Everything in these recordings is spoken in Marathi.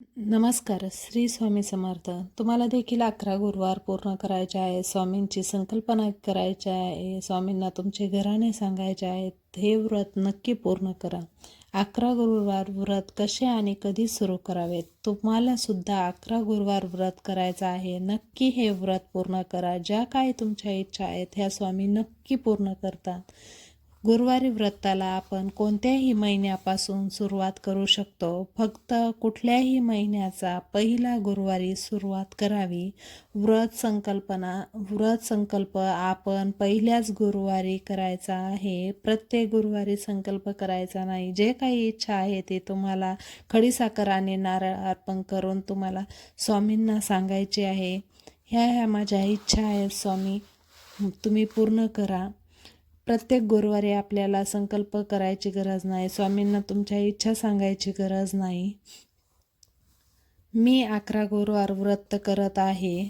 नमस्कार श्री स्वामी समर्थ. तुम्हाला देखील अकरा गुरुवार पूर्ण करायचे आहे स्वामींची संकल्पना करायची आहे स्वामींना तुमचे घराणे सांगायचे आहेत हे व्रत नक्की पूर्ण करा. अकरा गुरुवार व्रत कसे आणि कधी सुरू करावेत? तुम्हाला सुद्धा अकरा गुरुवार व्रत करायचं आहे नक्की हे व्रत पूर्ण करा. ज्या काही तुमच्या इच्छा आहेत ह्या स्वामी नक्की पूर्ण करतात. गुरुवारी व्रताला आपण कोणत्याही महिन्यापासून सुरुवात करू शकतो. फक्त कुठल्याही महिन्याचा पहिला गुरुवारी सुरुवात करावी. व्रत संकल्पना व्रत संकल्प आपण पहिल्याच गुरुवारी करायचा आहे. प्रत्येक गुरुवारी संकल्प करायचा नाही. जे काही इच्छा आहे ते तुम्हाला खडीसाखर आणि नारळ अर्पण करून तुम्हाला स्वामींना सांगायचे आहे. ह्या ह्या माझ्या इच्छा आहेत स्वामी. तुम्ही पूर्ण करा. प्रत्येक गुरुवारी आपल्याला संकल्प करायची गरज नाही स्वामींना तुमच्या इच्छा सांगायची गरज नाही. मी अकरा गुरुवार व्रत करत आहे.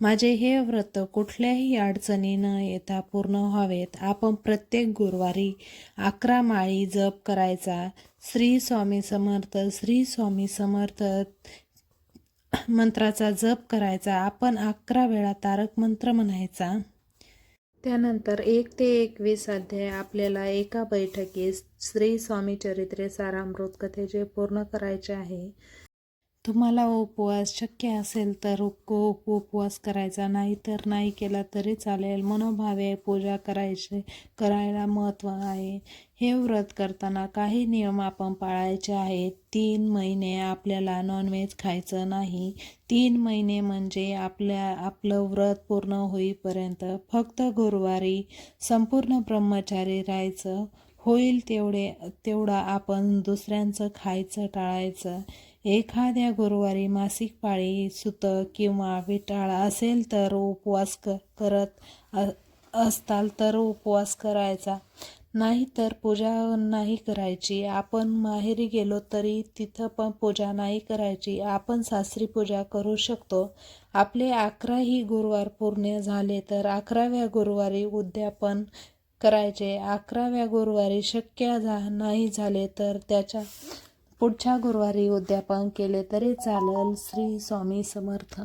माझे हे व्रत कुठल्याही अडचणी न येता पूर्ण व्हावेत. आपण प्रत्येक गुरुवारी अकरा माळी जप करायचा. श्री स्वामी समर्थ श्री स्वामी समर्थ मंत्राचा जप करायचा. आपण अकरा वेळा तारक मंत्र म्हणायचा. त्यानंतर एक ते एकवीस अध्याय आपल्याला एका बैठकीत श्री स्वामी चरित्रे सारामृत कथेचे पूर्ण करायचे आहे. तुम्हाला उपवास शक्य असेल तर उप उपवास करायचा. नाही तर नाही केला तरी चालेल. मनोभावे पूजा करायचे करायला महत्त्व आहे. हे व्रत करताना काही नियम आपण पाळायचे आहेत. तीन महिने आपल्याला नॉनव्हेज खायचं नाही. तीन महिने म्हणजे आपल्या आपलं व्रत पूर्ण होईपर्यंत फक्त गुरुवारी संपूर्ण ब्रह्मचारी राहायचं. होईल तेवढे तेवढं आपण दुसऱ्यांचं खायचं टाळायचं. एखाद्या गुरुवारी मासिक पाळी सुतं किंवा विटाळ असेल तर उपवास क करत असताल तर उपवास करायचा. नाही तर पूजा नाही करायची. आपण माहेरी गेलो तरी तिथं पण पूजा नाही करायची. आपण सासरी पूजा करू शकतो. आपले अकराही गुरुवार पूर्ण झाले तर अकराव्या गुरुवारी उद्यापन करायचे. अकराव्या गुरुवारी शक्य झा नाही झाले तर त्याच्या पुढच्या गुरुवारी उद्यापन केले तरी चालेल. श्री स्वामी समर्थ.